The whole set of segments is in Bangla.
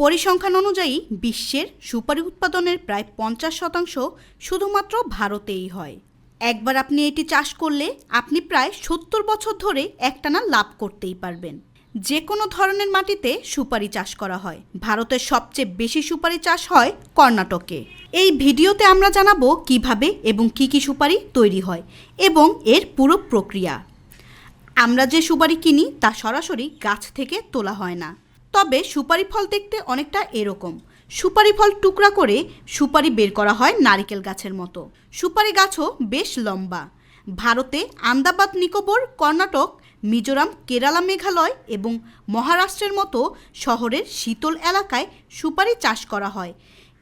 পরিসংখ্যান অনুযায়ী বিশ্বের সুপারি উৎপাদনের প্রায় পঞ্চাশ শতাংশ শুধুমাত্র ভারতেই হয়। একবার আপনি এটি চাষ করলে আপনি প্রায় সত্তর বছর ধরে একটানা লাভ করতেই পারবেন। যে কোনো ধরনের মাটিতে সুপারি চাষ করা হয়। ভারতের সবচেয়ে বেশি সুপারি চাষ হয় কর্ণাটকে। এই ভিডিওতে আমরা জানাব কীভাবে এবং কি কি সুপারি তৈরি হয় এবং এর পুরো প্রক্রিয়া। আমরা যে সুপারি কিনি তা সরাসরি গাছ থেকে তোলা হয় না। তবে সুপারি ফল দেখতে অনেকটা এরকম। সুপারি ফল টুকরা করে সুপারি বের করা হয় নারিকেল গাছের মতো। সুপারি গাছও বেশ লম্বা। ভারতে আন্দাবাদ নিকোবর, কর্ণাটক, মিজোরাম, কেরালা, মেঘালয় এবং মহারাষ্ট্রের মতো শহরের শীতল এলাকায় সুপারি চাষ করা হয়।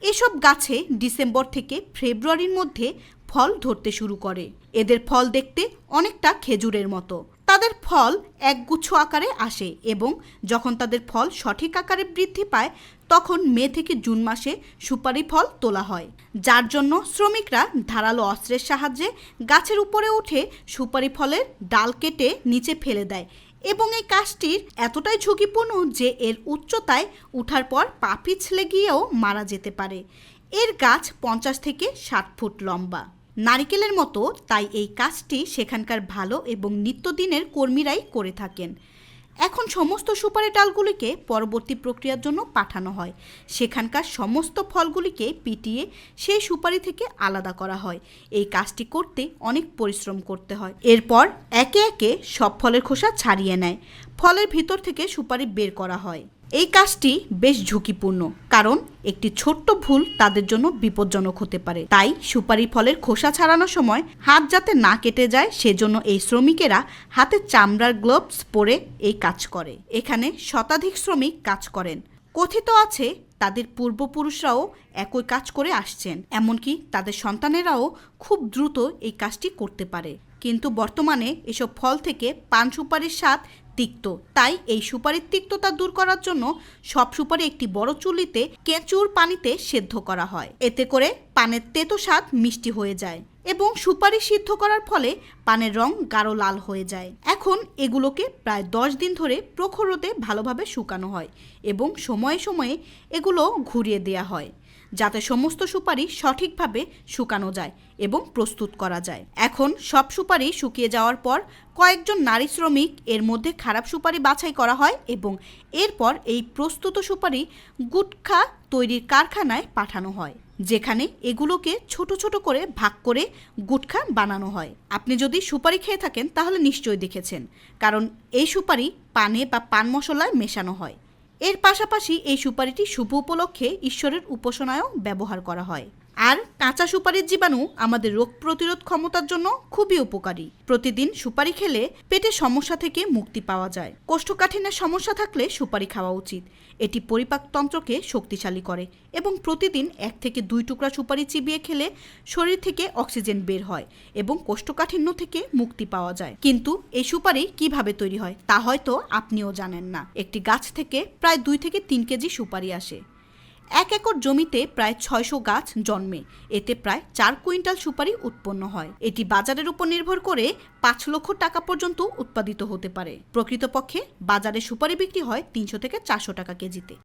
এসব গাছে ডিসেম্বর থেকে ফেব্রুয়ারির মধ্যে ফল ধরতে শুরু করে। এদের ফল দেখতে অনেকটা খেজুরের মতো। তাদের ফল একগুচ্ছ আকারে আসে এবং যখন তাদের ফল সঠিক আকারে বৃদ্ধি পায়, তখন মে থেকে জুন মাসে সুপারি ফল তোলা হয়। যার জন্য শ্রমিকরা ধারালো অস্ত্রের সাহায্যে গাছের উপরে উঠে সুপারি ফলের ডাল কেটে নিচে ফেলে দেয় এবং এই কাজটির এতটাই ঝুঁকিপূর্ণ যে এর উচ্চতায় উঠার পর পা পিছলে গিয়েও মারা যেতে পারে। এর গাছ পঞ্চাশ থেকে ষাট ফুট লম্বা। নারিকেলের মতো, তাই এই কাজটি সেখানকার ভালো এবং নিত্যদিনের কর্মীরাই করে থাকেন। এখন সমস্ত সুপারি ডালগুলিকে পরবর্তী প্রক্রিয়ার জন্য পাঠানো হয়। সেখানকার সমস্ত ফলগুলিকে পিটিয়ে সেই সুপারি থেকে আলাদা করা হয়। এই কাজটি করতে অনেক পরিশ্রম করতে হয়। এরপর একে একে সব ফলের খোসা ছাড়িয়ে নেয়। ফলের ভিতর থেকে সুপারি বের করা হয়। এই কাজটি বেশ ঝুঁকিপূর্ণ, কারণ একটি ছোট্ট ভুল তাদের জন্য বিপজ্জনক হতে পারে। তাই সুপারি ফলের খোসা ছাড়ানোর সময় হাত যাতে না কেটে যায়, সেজন্য এই শ্রমিকেরা হাতে চামড়ার গ্লোভস পরে এই কাজ করে। এখানে শতাধিক শ্রমিক কাজ করেন। কথিত আছে, তাদের পূর্বপুরুষরাও একই কাজ করে আসছেন, এমনকি তাদের সন্তানেরাও খুব দ্রুত এই কাজটি করতে পারে। কিন্তু বর্তমানে এসব ফল থেকে পান সুপারির স্বাদ তিক্ত। তাই এই সুপারির তিক্ততা দূর করার জন্য সব সুপারি একটি বড় চুলিতে কেঁচুর পানিতে সেদ্ধ করা হয়। এতে করে পানের তেতো স্বাদ মিষ্টি হয়ে যায় এবং সুপারি সিদ্ধ করার ফলে পানের রং গাঢ় লাল হয়ে যায়। এখন এগুলোকে প্রায় দশ দিন ধরে প্রখর রোদে ভালোভাবে শুকানো হয় এবং সময়ে সময়ে এগুলো ঘুরিয়ে দেওয়া হয়। যাতে সমস্ত সুপারি সঠিকভাবে শুকানো যায় এবং প্রস্তুত করা যায়। এখন সব সুপারি শুকিয়ে যাওয়ার পর কয়েকজন নারী শ্রমিক এর মধ্যে খারাপ সুপারি বাছাই করা হয় এবং এরপর এই প্রস্তুত সুপারি গুটখা তৈরির কারখানায় পাঠানো হয়, যেখানে এগুলোকে ছোট ছোট করে ভাগ করে গুটখা বানানো হয়। আপনি যদি সুপারি খেয়ে থাকেন তাহলে নিশ্চয়ই দেখেছেন, কারণ এই সুপারি পানে বা পান মশলায় মেশানো হয়। এর পাশাপাশি এই সুপারিটি শুভ উপলক্ষে ঈশ্বরের উপাসনায়ও ব্যবহার করা হয়। আর কাঁচা সুপারির জীবাণু আমাদের রোগ প্রতিরোধ ক্ষমতার জন্য খুবই উপকারী। প্রতিদিন সুপারি খেলে পেটে সমস্যা থেকে মুক্তি পাওয়া যায়। কোষ্ঠকাঠিন্যের সমস্যা থাকলে সুপারি খাওয়া উচিত। এটি পরিপাকতন্ত্রকে শক্তিশালী করে এবং প্রতিদিন এক থেকে দুই টুকরা সুপারি চিবিয়ে খেলে শরীর থেকে অক্সিজেন বের হয় এবং কোষ্ঠকাঠিন্য থেকে মুক্তি পাওয়া যায়। কিন্তু এই সুপারি কীভাবে তৈরি হয় তা হয়তো আপনিও জানেন না। একটি গাছ থেকে প্রায় দুই থেকে তিন কেজি সুপারি আসে। এক একর জমিতে প্রায় ছয়শো গাছ জন্মে। এতে প্রায় চার কুইন্টাল সুপারি উৎপন্ন হয়। এটি বাজারের উপর নির্ভর করে পাঁচ লক্ষ টাকা পর্যন্ত উৎপাদিত হতে পারে। প্রকৃতপক্ষে বাজারে সুপারি বিক্রি হয় তিনশো থেকে চারশো টাকা কেজিতে।